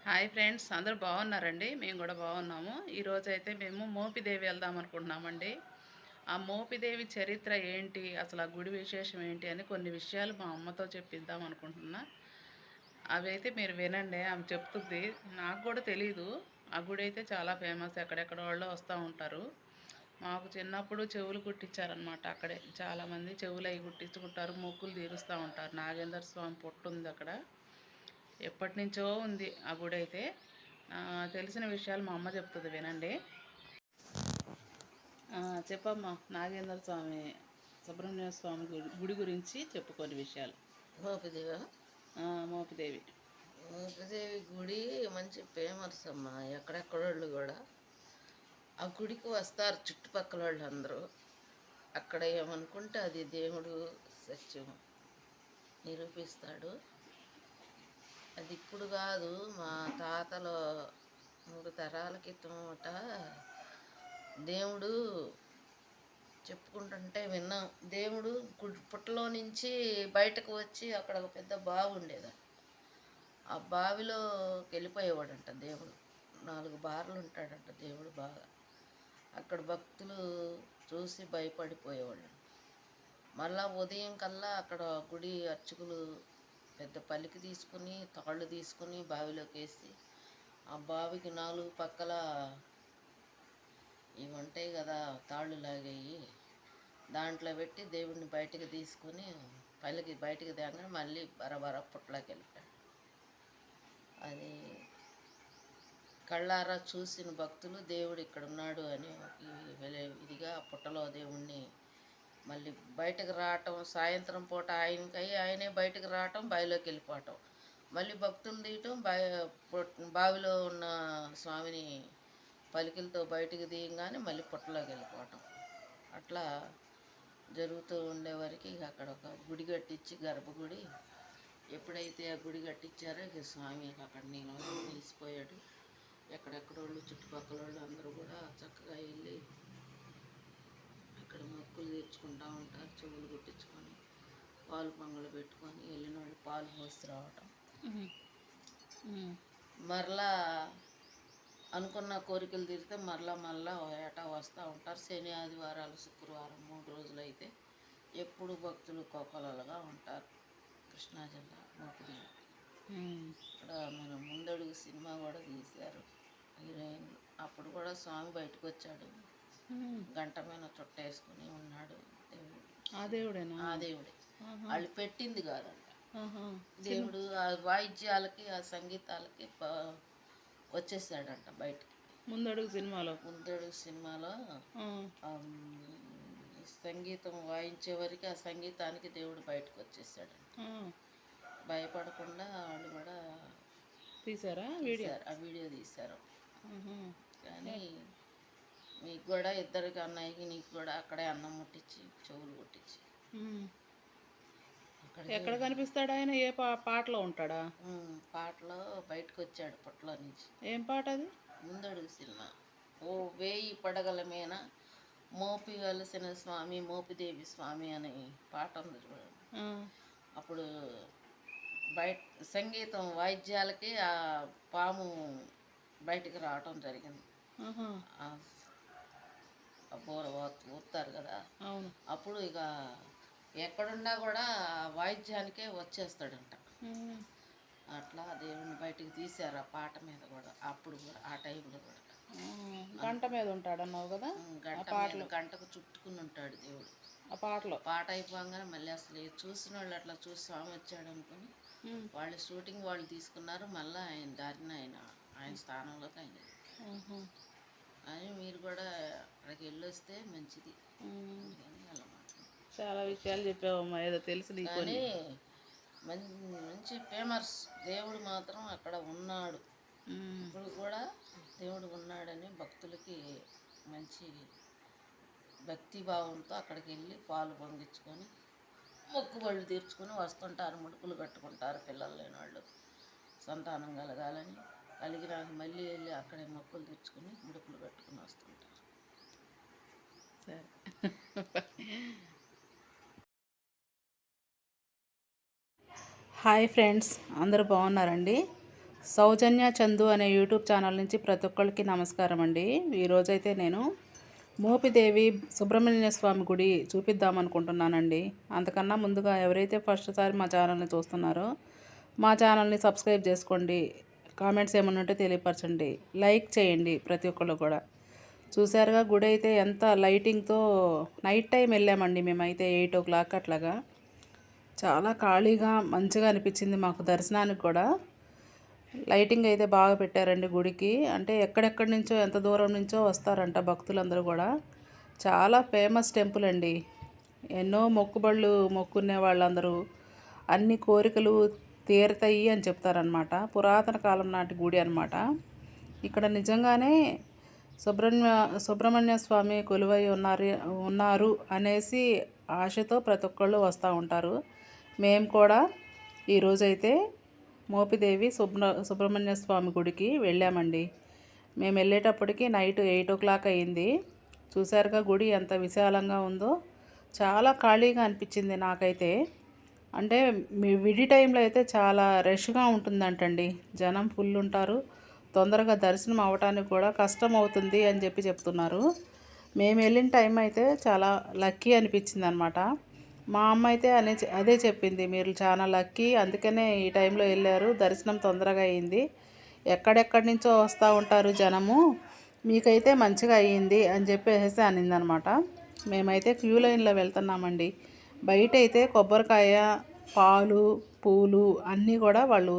Hi friends అందరూ బాగున్నారండి? మేము కూడా బాగున్నాము. ఈరోజు అయితే మేము మోపిదేవి వెళ్దాం అనుకుంటున్నామండి. ఆ మోపిదేవి చరిత్ర ఏంటి? అసలు ఆ గుడి విశేషం ఏంటి? అని కొన్ని విషయాలు మా అమ్మతో చెప్పిద్దాం అనుకుంటున్నా. అవి అయితే మీరు వినండి ఆమె చెప్తుంది. నాకు కూడా తెలీదు. ఆ గుడి అయితే చాలా ఫేమస్. ఎక్కడెక్కడ వాళ్ళు వస్తూ ఉంటారు. మాకు చిన్నప్పుడు చెవులు కుట్టించారనమాట అక్కడే. చాలామంది చెవులు అవి కుట్టించుకుంటారు మొక్కులు తీరుస్తూ ఉంటారు. నాగేందర్ స్వామి పొట్టు ఉంది అక్కడ. ఎప్పటి నుంచో ఉంది ఆ గుడి అయితే తెలిసిన విషయాలు మా అమ్మ చెప్తుంది వినండి. చెప్పమ్మా నాగేంద్ర స్వామి సుబ్రహ్మణ్య స్వామి గుడి గుడి గురించి చెప్పు కొన్ని విషయాలు. మోపిదేవి? మోపిదేవి. మోపిదేవి గుడి మంచి ఫేమస్ అమ్మ ఎక్కడెక్కడోళ్ళు కూడా. ఆ గుడికి వస్తారు చుట్టుపక్కల వాళ్ళు అందరూ అక్కడ ఏమనుకుంటే అది దేవుడు సత్యం నిరూపిస్తాడు. అది ఇప్పుడు కాదు మా తాతలో మూడు తరాల క్రితమట దేవుడు చెప్పుకుంటుంటే విన్నాం. దేవుడు గుడి పుట్టలో నుంచి బయటకు వచ్చి అక్కడ ఒక పెద్ద బావి ఉండేది ఆ బావిలోకి వెళ్ళిపోయేవాడంట దేవుడు. నాలుగు బార్లు ఉంటాడంట దేవుడు బాగా. అక్కడ భక్తులు చూసి భయపడిపోయేవాళ్ళు మళ్ళా ఉదయం కల్లా అక్కడ గుడి అర్చకులు పెద్ద పల్లికి తీసుకుని తాళ్ళు తీసుకుని బావిలోకి వేసి ఆ బావికి నాలుగు పక్కల ఇవి ఉంటాయి కదా తాళ్ళు లాగేయి. దాంట్లో పెట్టి దేవుడిని బయటికి తీసుకుని పల్లికి బయటికి తేగానే మళ్ళీ బరబర పుట్టలోకి వెళ్ళిపోయాడు. అది కళ్ళారా చూసిన భక్తులు దేవుడు ఇక్కడ ఉన్నాడు అని ఇదిగా పుట్టలో దేవుణ్ణి మళ్ళీ బయటకు రావటం సాయంత్రం పూట ఆయనకై ఆయనే బయటకు రావటం బావిలోకి వెళ్ళిపోవటం. మళ్ళీ భక్తులు తీయటం పుట్- బావిలో ఉన్న స్వామిని పలికిలతో బయటకు దియంగానే మళ్ళీ పుట్టలోకి వెళ్ళిపోవటం. అట్లా జరుగుతూ ఉండేవారికి ఇక అక్కడ ఒక గుడి కట్టించి గర్భగుడి ఎప్పుడైతే ఆ గుడి కట్టించారో ఇక స్వామి అక్కడ నేను నిలిచిపోయాడు. ఎక్కడెక్కడోళ్ళు చుట్టుపక్కల వాళ్ళు అందరూ కూడా చక్కగా వెళ్ళి అక్కడ మొక్కులు తీర్చుకుంటూ ఉంటారు చెవులు కుట్టించుకొని పాలు పొంగలు పెట్టుకొని వెళ్ళిన వాళ్ళు పాలు పోసి రావటం. మరలా అనుకున్న కోరికలు తీరితే మరలా మళ్ళా ఏటా వస్తూ ఉంటారు. శని ఆదివారాలు శుక్రవారం మూడు రోజులు అయితే ఎప్పుడు భక్తులు కోకొలలుగా ఉంటారు. కృష్ణా జిల్లా మోపిదేవి ఇక్కడ మన ముందడుగు సినిమా కూడా తీశారు హీరోయిన్. అప్పుడు కూడా స్వామి బయటకు వచ్చాడు. గంట మీద చుట్ట వేసుకుని ఉన్నాడు దేవుడు. ఆ దేవుడేనా? ఆ దేవుడే. వాళ్ళు పెట్టింది కాదంట. దేవుడు ఆ వాయిద్యాలకి ఆ సంగీతాలకి వచ్చేసాడంట బయటికి. ముందడుగు సినిమాలో. ముందడుగు సినిమాలో సంగీతం వాయించే వరకు ఆ సంగీతానికి దేవుడు బయటకు వచ్చేసాడంట. ఆ. భయపడకుండా వాళ్ళు కూడా తీసారా వీడియో? ఆ వీడియో తీశారు. కానీ మీకు కూడా ఇద్దరికి అన్నయ్యకి నీకు కూడా అక్కడే అన్నం ముట్టించి చెవులు కొట్టించి ఎక్కడ కనిపిస్తాడు ఆయన? ఏ పా పాటలో ఉంటాడా? పాటలో బయటకు వచ్చాడు పొట్టలో నుంచి. ఏం పాట అది? ముందడుగు సినిమా. ఓ వేయి పడగల మీద మోపి వలసిన స్వామి మోపిదేవి స్వామి అనే పాట ఉంది చూడండి. అప్పుడు బయట సంగీతం వాయిద్యాలకి ఆ పాము బయటికి రావటం జరిగింది. ఆహా. ఆ ఆ బోర ఊ- ఊతారు కదా. అవును. అప్పుడు ఇక ఎక్కడున్నా కూడా వాయిద్యానికే వచ్చేస్తాడంట. అట్లా దేవుని బయటికి తీశారు ఆ పాట మీద కూడా అప్పుడు కూడా ఆ టైంలో కూడా. గంట మీద ఉంటాడు అన్నావు కదా? గంట గంటకు చుట్టుకుని ఉంటాడు దేవుడు. ఆ పాటలో. పాట అయిపోగానే మళ్ళీ అసలు చూసిన వాళ్ళు అట్లా చూసి స్వామి వచ్చాడు అనుకుని. వాళ్ళు షూటింగ్ వాళ్ళు తీసుకున్నారు మళ్ళీ ఆయన దారిన ఆయన ఆయన స్థానంలోకి ఆయన. అని మీరు కూడా అక్కడికి వెళ్ళొస్తే మంచిది. చాలా విషయాలు చెప్పావమ్మా ఏదో తెలుసు కానీ మంచి ఫేమస్ దేవుడు మాత్రం అక్కడ ఉన్నాడు. ఇప్పుడు కూడా దేవుడు ఉన్నాడని భక్తులకి మంచి భక్తి భావంతో అక్కడికి వెళ్ళి పాలు పొంగించుకొని మొక్కుబళ్ళు తీర్చుకొని వస్తుంటారు ముడుకులు కట్టుకుంటారు పిల్లలు లేని వాళ్ళు. సంతానం కలగాలని. కలిగినాక మళ్ళీ వెళ్ళి అక్కడే మొక్కులు తీర్చుకొని ముడుకులు కట్టుకుని వస్తుంటారు. సరే హాయ్ ఫ్రెండ్స్ అందరూ బాగున్నారండి? సౌజన్య చందు అనే యూట్యూబ్ ఛానల్ నుంచి ప్రతి ఒక్కరికి నమస్కారం అండి. ఈరోజైతే నేను మోపిదేవి సుబ్రహ్మణ్య స్వామి గుడి చూపిద్దామనుకుంటున్నానండి. అంతకన్నా ముందుగా ఎవరైతే ఫస్ట్ సారి మా ఛానల్ని చూస్తున్నారో మా ఛానల్ని సబ్స్క్రైబ్ చేసుకోండి. కామెంట్స్ ఏమన్నా ఉంటే తెలియపరచండి. లైక్ చేయండి ప్రతి ఒక్కళ్ళు కూడా. చూసారుగా గుడి అయితే ఎంత లైటింగ్తో నైట్ టైం వెళ్ళామండి మేమైతే ఎయిట్ ఓ క్లాక్ అట్లాగా. చాలా ఖాళీగా మంచిగా అనిపించింది మాకు దర్శనానికి కూడా. లైటింగ్ అయితే బాగా పెట్టారండి గుడికి. అంటే ఎక్కడెక్కడి నుంచో ఎంత దూరం నుంచో వస్తారంట భక్తులందరూ కూడా. చాలా ఫేమస్ టెంపుల్ అండి. ఎన్నో మొక్కుబళ్ళు మొక్కునే వాళ్ళందరూ. అన్ని కోరికలు తీరుతాయి అని చెప్తారనమాట పురాతన కాలం నాటి గుడి అనమాట ఇక్కడ నిజంగానే సుబ్రహ్మణ్య సుబ్రహ్మణ్య స్వామి కొలువై ఉన్నారు ఉన్నారు అనేసి ఆశతో ప్రతి ఒక్కళ్ళు వస్తూ ఉంటారు. మేము కూడా ఈరోజైతే మోపిదేవి సుబ్ర సుబ్రహ్మణ్య స్వామి గుడికి వెళ్ళామండి. మేము వెళ్ళేటప్పటికి నైట్ ఎయిట్ ఓ క్లాక్ అయింది. చూసారుగా గుడి ఎంత విశాలంగా ఉందో చాలా ఖాళీగా అనిపించింది నాకైతే. అంటే మీ విడి టైంలో అయితే చాలా రష్గా ఉంటుందంటండి. జనం ఫుల్ ఉంటారు. తొందరగా దర్శనం అవ్వటానికి కూడా కష్టం అవుతుంది అని చెప్పి చెప్తున్నారు. మేము వెళ్ళిన టైం అయితే చాలా లక్కీ అనిపించింది అనమాట మా అమ్మ అయితే అనే అదే చెప్పింది మీరు చాలా లక్కీ అందుకనే ఈ టైంలో వెళ్ళారు దర్శనం తొందరగా అయింది. ఎక్కడెక్కడి నుంచో వస్తూ ఉంటారు జనము మీకైతే మంచిగా అయ్యింది అని చెప్పేసి అనిందనమాట. మేమైతే క్యూ లైన్లో వెళ్తున్నామండి. బయట అయితే కొబ్బరికాయ పాలు పూలు అన్నీ కూడా వాళ్ళు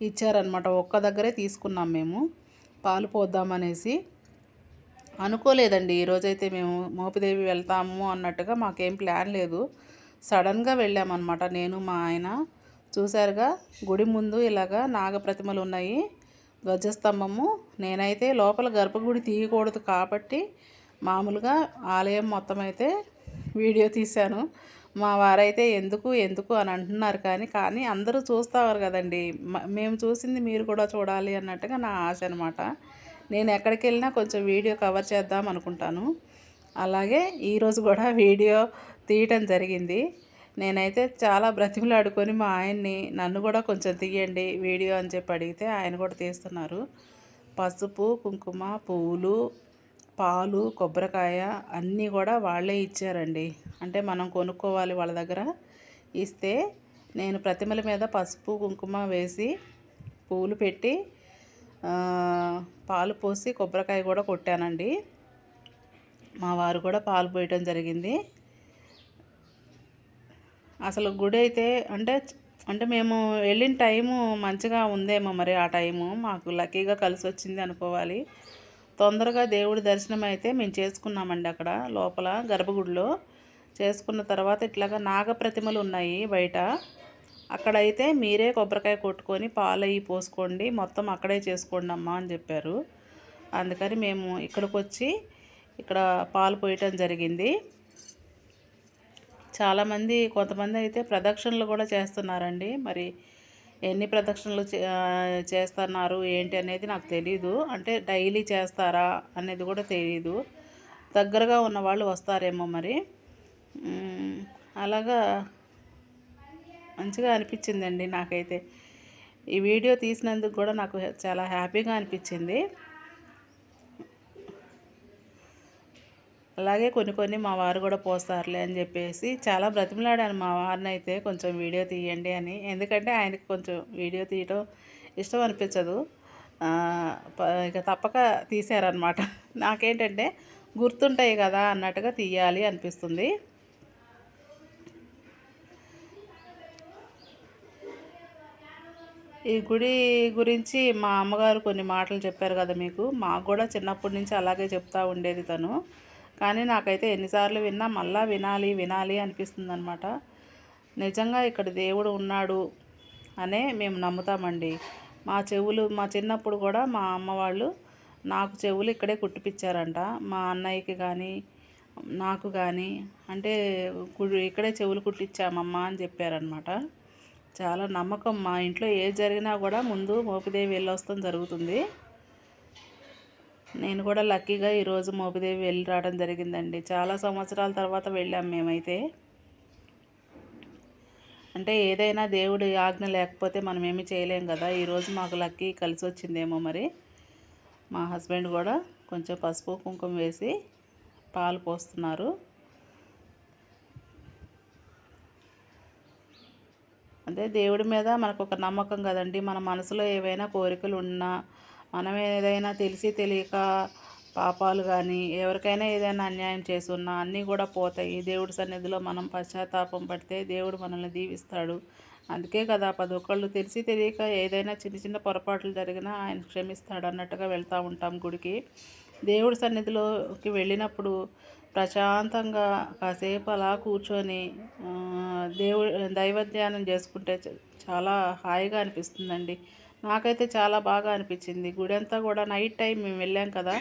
ఇచ్చారనమాట ఒక్క దగ్గరే తీసుకున్నాం మేము. పాలు పోద్దామనేసి. అనుకోలేదండి. ఈరోజైతే మేము మోపిదేవి వెళ్తాము అన్నట్టుగా మాకేం ప్లాన్ లేదు. సడన్గా వెళ్ళామన్నమాట. నేను మా ఆయన. చూసారుగా గుడి ముందు ఇలాగా నాగప్రతిమలు ఉన్నాయి. ధ్వజస్తంభము. నేనైతే లోపల గర్భగుడి తీయకూడదు కాబట్టి మామూలుగా ఆలయం మొత్తం అయితే వీడియో తీశాను. మా వారైతే ఎందుకు ఎందుకు అని అంటున్నారు కానీ కానీ అందరూ చూస్తారు కదండి. మ- మేము చూసింది మీరు కూడా చూడాలి అన్నట్టుగా నా ఆశ అనమాట నేను ఎక్కడికి వెళ్ళినా కొంచెం వీడియో కవర్ చేద్దాం అనుకుంటాను. అలాగే ఈరోజు కూడా వీడియో తీయటం జరిగింది. నేనైతే చాలా బ్రతిమలాడుకొని మా ఆయన్ని నన్ను కూడా కొంచెం తీయండి వీడియో అని చెప్పి అడిగితే ఆయన కూడా తీస్తున్నారు. పసుపు కుంకుమ పువ్వులు పాలు కొబ్బరికాయ అన్నీ కూడా వాళ్ళే ఇచ్చారండి. అంటే మనం కొనుక్కోవాలి వాళ్ళ దగ్గర. ఇస్తే నేను ప్రతిమల మీద పసుపు కుంకుమ వేసి పూలు పెట్టి పాలు పోసి కొబ్బరికాయ కూడా కొట్టానండి. మా వారు కూడా పాలు పోయటం జరిగింది. అసలు గుడి అయితే అంటే అంటే మేము వెళ్ళిన టైము మంచిగా ఉందేమో మరి ఆ టైము. మాకు లక్కీగా కలిసి వచ్చింది అనుకోవాలి. తొందరగా దేవుడి దర్శనం అయితే మేము చేసుకున్నామండి అక్కడ లోపల గర్భగుడిలో. చేసుకున్న తర్వాత ఇట్లాగా నాగప్రతిమలు ఉన్నాయి బయట. అక్కడైతే మీరే కొబ్బరికాయ కొట్టుకొని పాలు పోసుకోండి మొత్తం అక్కడే చేసుకోండి అమ్మా అని చెప్పారు. అందుకని మేము ఇక్కడికి వచ్చి ఇక్కడ పాలు పోయటం జరిగింది. చాలామంది కొంతమంది అయితే ప్రదక్షిణలు కూడా చేస్తున్నారండి. మరి ఎన్ని ప్రదక్షిణలు చే- చేస్తున్నారు ఏంటి అనేది నాకు తెలీదు. అంటే డైలీ చేస్తారా అనేది కూడా తెలీదు. దగ్గరగా ఉన్న వాళ్ళు వస్తారేమో మరి. అలాగా మంచిగా అనిపించిందండి నాకైతే. ఈ వీడియో తీసినందుకు కూడా నాకు చాలా హ్యాపీగా అనిపించింది. అలాగే కొన్ని కొన్ని మా వారు కూడా పోస్తారులే అని చెప్పేసి చాలా బ్రతిమలాడాను మా వారిని అయితే కొంచెం వీడియో తీయండి అని. ఎందుకంటే ఆయనకి కొంచెం వీడియో తీయటం ఇష్టం అనిపించదు. ఇక తప్పక తీశారనమాట నాకేంటంటే గుర్తుంటాయి కదా అన్నట్టుగా తీయాలి అనిపిస్తుంది. ఈ గుడి గురించి మా అమ్మగారు కొన్ని మాటలు చెప్పారు కదా మీకు. మాకు కూడా చిన్నప్పటి నుంచి అలాగే చెప్తూ ఉండేది తను. కానీ నాకైతే ఎన్నిసార్లు విన్నా మళ్ళా వినాలి వినాలి అనిపిస్తుంది అనమాట నిజంగా ఇక్కడ దేవుడు ఉన్నాడు అనే మేము నమ్ముతామండి. మా చెవులు మా చిన్నప్పుడు కూడా మా అమ్మ వాళ్ళు నాకు చెవులు ఇక్కడే కుట్టిపించారంట మా అన్నయ్యకి కానీ నాకు కానీ అంటే కు- ఇక్కడే చెవులు కుట్టించామమ్మా అని చెప్పారనమాట చాలా నమ్మకం మా ఇంట్లో ఏది జరిగినా కూడా ముందు మోపిదేవి వెళ్ళొస్తాం జరుగుతుంది. నేను కూడా లక్కీగా ఈరోజు మోపిదేవి వెళ్ళి రావడం జరిగిందండి. చాలా సంవత్సరాల తర్వాత వెళ్ళాం మేమైతే. అంటే ఏదైనా దేవుడి ఆజ్ఞ లేకపోతే మనం ఏమి చేయలేం కదా. ఈరోజు మాకు లక్కీ కలిసి వచ్చిందేమో మరి. మా హస్బెండ్ కూడా కొంచెం పసుపు కుంకుమ వేసి పాలు పోస్తున్నారు. అదే దేవుడి మీద మనకు ఒక నమ్మకం కదండి. మన మనసులో ఏవైనా కోరికలు ఉన్నా మనం ఏదైనా తెలిసి తెలియక పాపాలు కానీ ఎవరికైనా ఏదైనా అన్యాయం చేసి ఉన్నా అన్నీ కూడా పోతాయి. దేవుడి సన్నిధిలో మనం పశ్చాత్తాపం పడితే దేవుడు మనల్ని దీవిస్తాడు. అందుకే కదా పది ఒక్కళ్ళు తెలిసి తెలియక ఏదైనా చిన్న చిన్న పొరపాట్లు జరిగినా ఆయన క్షమిస్తాడు అన్నట్టుగా వెళ్తూ ఉంటాం గుడికి. దేవుడి సన్నిధిలోకి వెళ్ళినప్పుడు ప్రశాంతంగా కాసేపు అలా కూర్చొని దేవుడు దైవ ధ్యానం చేసుకుంటే చాలా హాయిగా అనిపిస్తుందండి. నాకైతే చాలా బాగా అనిపించింది. గుడి అంతా కూడా నైట్ టైం మేము వెళ్ళాం కదా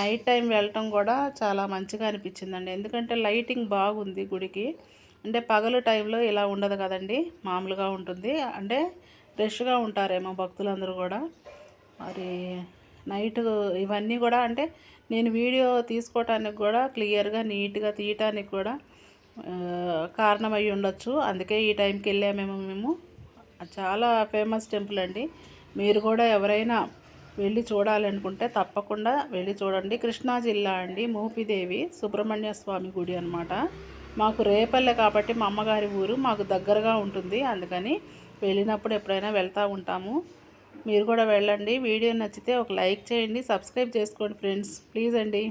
నైట్ టైం వెళ్ళటం కూడా చాలా మంచిగా అనిపించిందండి. ఎందుకంటే లైటింగ్ బాగుంది గుడికి. అంటే పగలు టైంలో ఇలా ఉండదు కదండి మామూలుగా ఉంటుంది. అంటే ఫ్రెష్గా ఉంటారేమో భక్తులందరూ కూడా. మరి నైట్ ఇవన్నీ కూడా అంటే నేను వీడియో తీసుకోవటానికి కూడా క్లియర్గా నీట్గా తీయటానికి కూడా కారణమై ఉండొచ్చు. అందుకే ఈ టైంకి వెళ్ళామేమో మేము. చాలా ఫేమస్ టెంపుల్ అండి. మీరు కూడా ఎవరైనా వెళ్ళి చూడాలనుకుంటే తప్పకుండా వెళ్ళి చూడండి. కృష్ణా జిల్లా అండి మోపిదేవి సుబ్రహ్మణ్య స్వామి గుడి అనమాట మాకు రేపల్లె కాబట్టి మా అమ్మగారి ఊరు మాకు దగ్గరగా ఉంటుంది. అందుకని వెళ్ళినప్పుడు ఎప్పుడైనా వెళ్తూ ఉంటాము. మీరు కూడా వెళ్ళండి. వీడియో నచ్చితే ఒక లైక్ చేయండి. సబ్స్క్రైబ్ చేసుకోండి ఫ్రెండ్స్. ప్లీజ్ అండి.